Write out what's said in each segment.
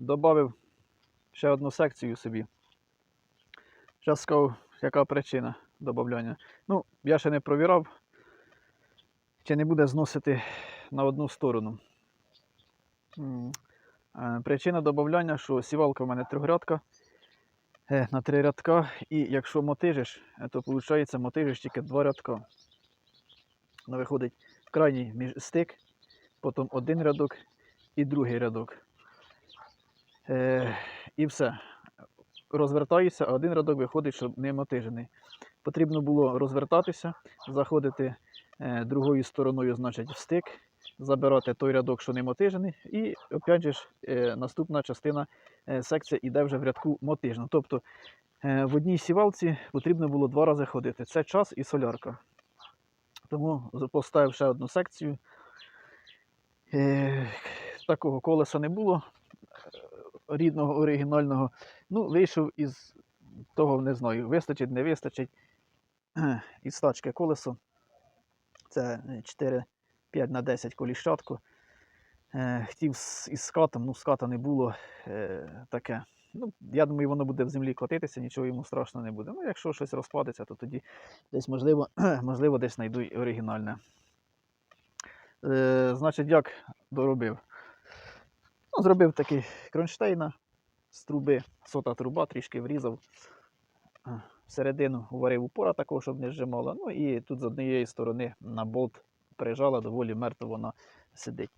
додав ще одну секцію собі. Зараз скажу, яка причина додавання. Ну, я ще не провірав, чи не буде зносити на одну сторону. Е, Причина додавання, що сівалка в мене трьохрядка е, на три рядка, і якщо мотижиш, е, то виходить мотижиш тільки два рядка. Ну, виходить крайній стик, потім один рядок і другий рядок. Е, і все. Розвертаюся, а один рядок виходить, щоб не мотижений. Потрібно було розвертатися, заходити е, другою стороною, значить, в стик, забирати той рядок, що не мотижений, і опять же ж, е, наступна частина е, секція йде вже в рядку мотижну. Тобто е, в одній сівалці потрібно було два рази ходити. Це час і солярка. Тому поставив ще одну секцію. Е, такого колеса не було рідного, оригінального. Ну, вийшов із того, не знаю, вистачить, не вистачить. Е, Із тачки колесо. Це 4, 5 на 10 коліщатку. Е, хотів із скатом, ну ската не було е, таке. Ну, я думаю, воно буде в землі котитися, нічого йому страшно не буде. Ну, якщо щось розпадеться, то тоді десь можливо, можливо десь знайду оригінальне. Е, значить, як доробив? Ну, зробив такий кронштейна з труби, сота труба, трішки врізав. Всередину уварив упора такого, щоб не зжимало. Ну і тут з однієї сторони на болт прижала, доволі мертво вона сидить.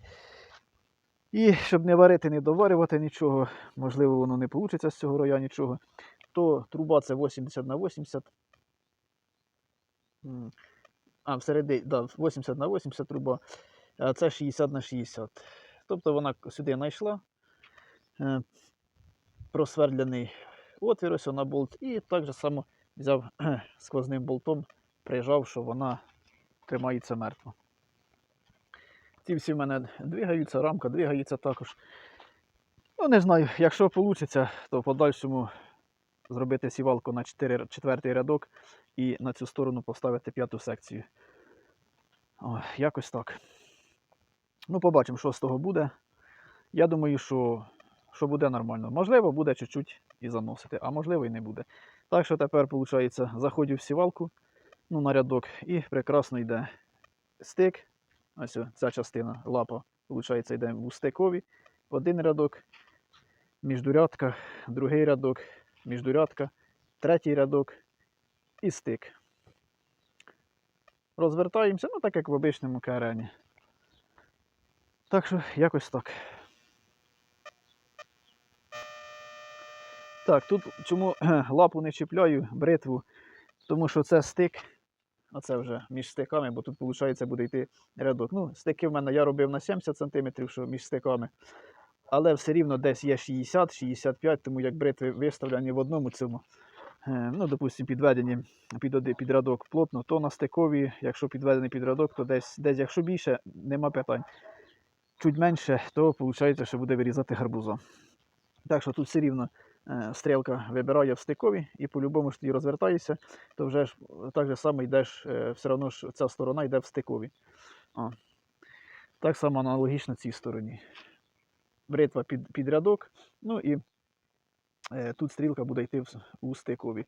І щоб не варити, не доварювати нічого, можливо, воно не вийде з цього роя нічого, то труба це 80 на 80. А, всередині, да, 80 на 80 труба, а це 60 на 60. Тобто вона сюди знайшла, е, просвердлений отвір ось на болт, і так же само взяв сквозним болтом, прижав, що вона тримається мертво. Ці всі в мене двигаються, рамка двигається також. Ну, не знаю, якщо вийде, то в подальшому зробити сівалку на 4, четвертий рядок і на цю сторону поставити п'яту секцію. О, якось так. Ну, побачимо, що з того буде. Я думаю, що, що буде нормально. Можливо, буде чуть-чуть і заносити, а можливо і не буде. Так що тепер, виходить, заходжу в сівалку ну, на рядок і прекрасно йде стик. Ось ця частина лапа, виходить, йде у стикові. Один рядок, міждурядка, другий рядок, міждурядка, третій рядок і стик. Розвертаємося, ну так як в обичному керені. Так що якось так. Так, тут чому лапу не чіпляю, бритву, тому що це стик. Оце вже між стиками, бо тут, виходить, буде йти рядок. Ну, стики в мене я робив на 70 см, що між стиками. Але все рівно десь є 60-65, тому як бритви виставлені в одному цьому. е, Ну, допустимо, підведені під, під рядок плотно, то на стикові, якщо підведений під рядок, то десь, десь якщо більше, нема питань. Чуть менше, то виходить, що буде вирізати гарбуза. Так що тут все рівно е, стрілка вибирає в стикові і по-любому ж тоді розвертаєшся, то вже ж так же само йдеш, е, все одно ж ця сторона йде в стикові. О. Так само аналогічно цій стороні. Бритва під, під рядок, ну і е, тут стрілка буде йти в, у стикові.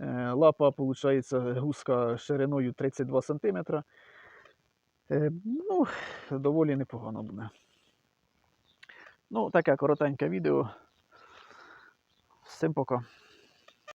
Е, лапа, виходить, гуска шириною 32 см. Е, ну, доволі непогано буде. Ну, таке коротеньке відео. Всім пока.